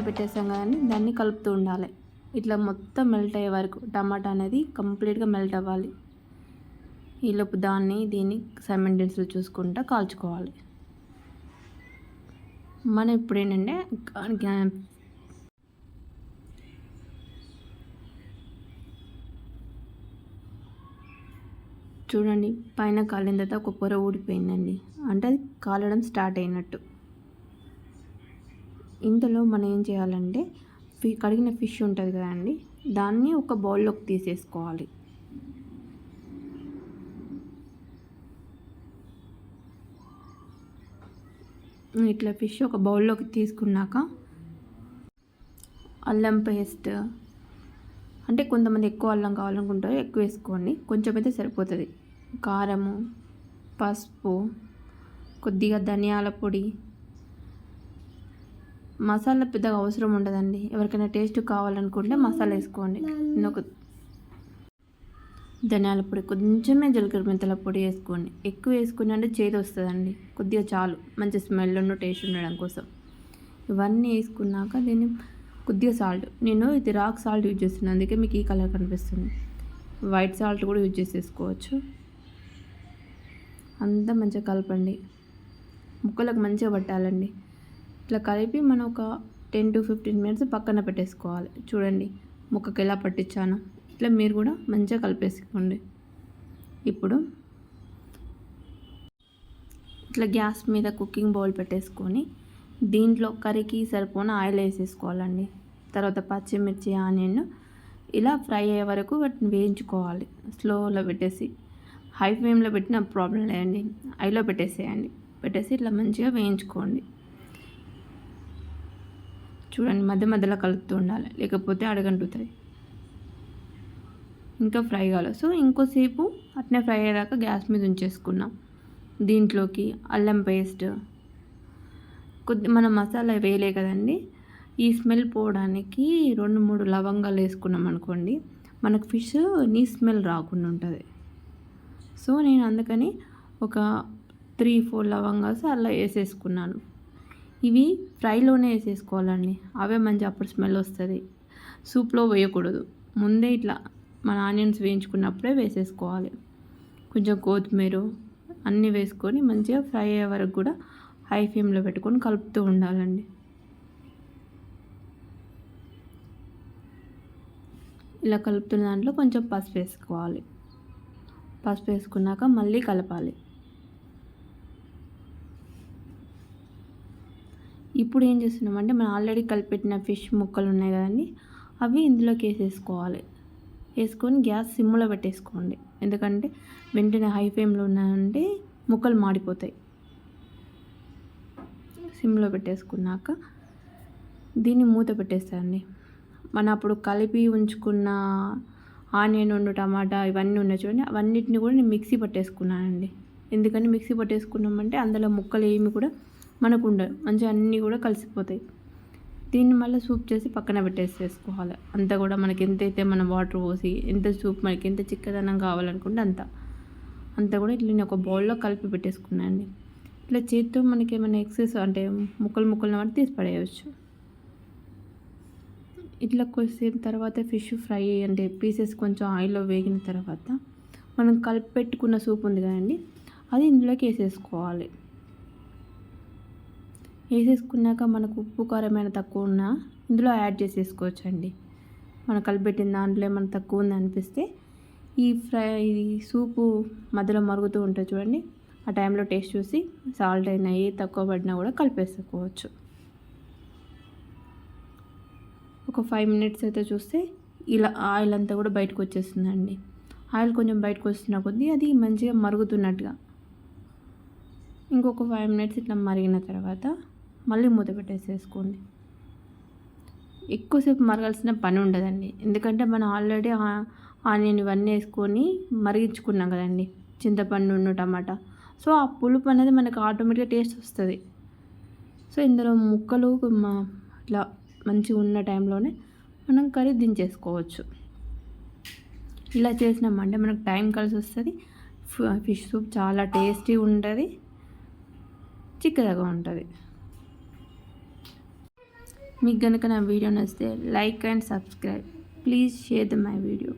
పక్కన పెట్టేసాం కదండి దాన్ని కలుపుతూ ఉండాలి. ఇట్లా మొత్తం మెల్ట్ అయ్యే వరకు టమాటా అనేది కంప్లీట్గా మెల్ట్ అవ్వాలి. ఈలోపు దాన్ని దీన్ని సైమెంటెన్స్లో చూసుకుంటా కాల్చుకోవాలి. మనం ఇప్పుడు ఏంటంటే చూడండి పైన కాలిన తర్వాత ఒక పొర ఊడిపోయిందండి. అంటే అది కాలడం స్టార్ట్ అయినట్టు. ఇంతలో మనం ఏం చేయాలంటే ఫి కడిగిన ఫిష్ ఉంటుంది కదండి దాన్ని ఒక బౌల్లోకి తీసేసుకోవాలి. ఇట్లా ఫిష్ ఒక బౌల్లోకి తీసుకున్నాక అల్లం పేస్ట్ అంటే కొంతమంది ఎక్కువ అల్లం కావాలనుకుంటారు ఎక్కువ వేసుకోండి. కొంచెం అయితే సరిపోతుంది. కారము పసుపు కొద్దిగా ధనియాల పొడి మసాలా పెద్దగా అవసరం ఉండదండి. ఎవరికైనా టేస్ట్ కావాలనుకుంటే మసాలా వేసుకోండి. నేను ఒక ధనియాల పొడి కొంచెమే జీలకర్ర మెంతుల పొడి వేసుకోండి. ఎక్కువ వేసుకుని అంటే చేదు వస్తుందండి. కొద్దిగా చాలు. మంచి స్మెల్ ఉన్న టేస్ట్ ఉండడం కోసం. ఇవన్నీ వేసుకున్నాక దీన్ని కొద్దిగా సాల్ట్ నేను ఇది రాక్ సాల్ట్ యూజ్ చేస్తున్నాను. అందుకే మీకు ఈ కలర్ కనిపిస్తుంది. వైట్ సాల్ట్ కూడా యూజ్ చేసేసుకోవచ్చు. అంతా మంచిగా కలపండి. ముక్కలకు మంచిగా పట్టాలండి. ఇట్లా కలిపి మనం ఒక టెన్ టు ఫిఫ్టీన్ మినిట్స్ పక్కన పెట్టేసుకోవాలి. చూడండి ముక్కకి ఎలా పట్టించాను. ఇట్లా మీరు కూడా మంచిగా కలిపేసుకోండి. ఇప్పుడు ఇట్లా గ్యాస్ మీద కుకింగ్ బౌల్ పెట్టేసుకొని దీంట్లో కర్రీకి సరిపోన ఆయిల్ వేసేసుకోవాలండి. తర్వాత పచ్చిమిర్చి ఆనియన్ ఇలా ఫ్రై అయ్యే వరకు వాటిని వేయించుకోవాలి. స్లోలో పెట్టేసి హై ఫ్లేమ్లో పెట్టిన ప్రాబ్లం లేదండి. హైలో పెట్టేసేయండి. పెట్టేసి ఇట్లా మంచిగా వేయించుకోండి. చూడండి మధ్య మధ్యలో కలుపుతూ ఉండాలి. లేకపోతే అడగంటుతుంది. ఇంకా ఫ్రై కావాలి. సో ఇంకోసేపు అట్నే ఫ్రై అయ్యేదాకా గ్యాస్ మీద ఉంచేసుకున్నాం. దీంట్లోకి అల్లం పేస్ట్. కొద్ది మనం మసాలా వేయలే కదండి. ఈ స్మెల్ పోవడానికి రెండు మూడు లవంగాలు వేసుకున్నాం అనుకోండి మనకు ఫిష్ నీ స్మెల్ రాకుండా ఉంటుంది. సో నేను అందుకని ఒక త్రీ ఫోర్ లవంగాస్ అలా వేసేసుకున్నాను. ఇవి ఫ్రైలోనే వేసేసుకోవాలండి. అవే మంచి అప్పుడు స్మెల్ వస్తుంది. సూప్లో వేయకూడదు. ముందే ఇట్లా మన ఆనియన్స్ వేయించుకున్నప్పుడే వేసేసుకోవాలి. కొంచెం కొత్తిమీర అన్నీ వేసుకొని మంచిగా ఫ్రై అయ్యే వరకు కూడా హై ఫ్లేమ్లో పెట్టుకొని కలుపుతూ ఉండాలండి. ఇలా కలుపుతున్న దాంట్లో కొంచెం పసుపు వేసుకోవాలి. పసుపు వేసుకున్నాక మళ్ళీ కలపాలి. ఇప్పుడు ఏం చేస్తున్నామంటే మనం ఆల్రెడీ కలిపెట్టిన ఫిష్ ముక్కలు ఉన్నాయి కదండి అవి ఇందులోకి వేసేసుకోవాలి. వేసుకొని గ్యాస్ సిమ్లో పెట్టేసుకోండి. ఎందుకంటే వెంటనే హై ఫ్లేమ్లో ఉన్నాయంటే ముక్కలు మాడిపోతాయి. సిమ్లో పెట్టేసుకున్నాక దీన్ని మూత పెట్టేస్తాయండి మన అప్పుడు కలిపి ఉంచుకున్న ఆనియన్ ఉండు టమాటా ఇవన్నీ ఉన్నాయి చూడండి అవన్నిటిని కూడా నేను మిక్సీ పట్టేసుకున్నానండి. ఎందుకని మిక్సీ పట్టేసుకున్నామంటే అందులో ముక్కలు ఏమి కూడా మనకు ఉండదు మంచిగా అన్నీ కూడా కలిసిపోతాయి. దీన్ని మళ్ళీ సూప్ చేసి పక్కన పెట్టేసేసుకోవాలి అంతా కూడా మనకి ఎంతైతే మనం వాటర్ పోసి ఎంత సూప్ మనకి ఎంత చిక్కదనం కావాలనుకుంటే అంత. అంతా కూడా ఇట్లా నేను ఒక బౌల్లో కలిపి పెట్టేసుకున్నాను ఇట్లా చేతితో మనకి ఏమైనా ఎక్సెస్ అంటే ముక్కలు ముక్కలు వాటి తీసి పడేయచ్చు. ఇట్లా కొద్దిసేపు తర్వాత ఫిష్ ఫ్రై అంటే పీసెస్ కొంచెం ఆయిల్లో వేగిన తర్వాత మనం కలిపి పెట్టుకున్న సూప్ ఉంది కదండి అది ఇందులోకి వేసేసుకోవాలి. వేసేసుకున్నాక మనకు ఉప్పు కారమైన తక్కువ ఉన్నా ఇందులో యాడ్ చేసేసుకోవచ్చు అండి మనం కలిపెట్టిన దాంట్లో ఏమైనా తక్కువ ఉంది అనిపిస్తే ఈ ఫ్రై ఈ సూపు మధ్యలో మరుగుతూ ఉంటుంది చూడండి. ఆ టైంలో టేస్ట్ చూసి సాల్ట్ అయినా ఏ తక్కువ పడినా కూడా కలిపేసుకోవచ్చు. ఒక ఫైవ్ మినిట్స్ అయితే చూస్తే ఇలా ఆయిల్ అంతా కూడా బయటకు వచ్చేస్తుందండి. ఆయిల్ కొంచెం బయటకు వస్తున్న కొద్దీ అది మంచిగా మరుగుతున్నట్టుగా. ఇంకొక ఫైవ్ మినిట్స్ ఇట్లా మరిగిన తర్వాత మళ్ళీ మూత పెట్టేసేసుకోండి. ఎక్కువసేపు మరగాల్సిన పని ఉండదండి. ఎందుకంటే మనం ఆల్రెడీ ఆనియన్ ఇవన్నీ వేసుకొని మరిగించుకున్నాం కదండి. చింతపండు ఉన్న టమాటా. సో ఆ పులుపు అనేది మనకు ఆటోమేటిక్గా టేస్ట్ వస్తుంది. సో ఇందులో ముక్కలు ఇట్లా మంచిగా ఉన్న టైంలోనే మనం కర్రీ దించేసుకోవచ్చు. ఇలా చేసినామంటే మనకు టైం కలిసి వస్తుంది. ఫిష్ సూప్ చాలా టేస్టీ ఉంటుంది. చిక్కదగా ఉంటుంది. మీకు కనుక నా వీడియో నచ్చితే like and subscribe. Please share the my video.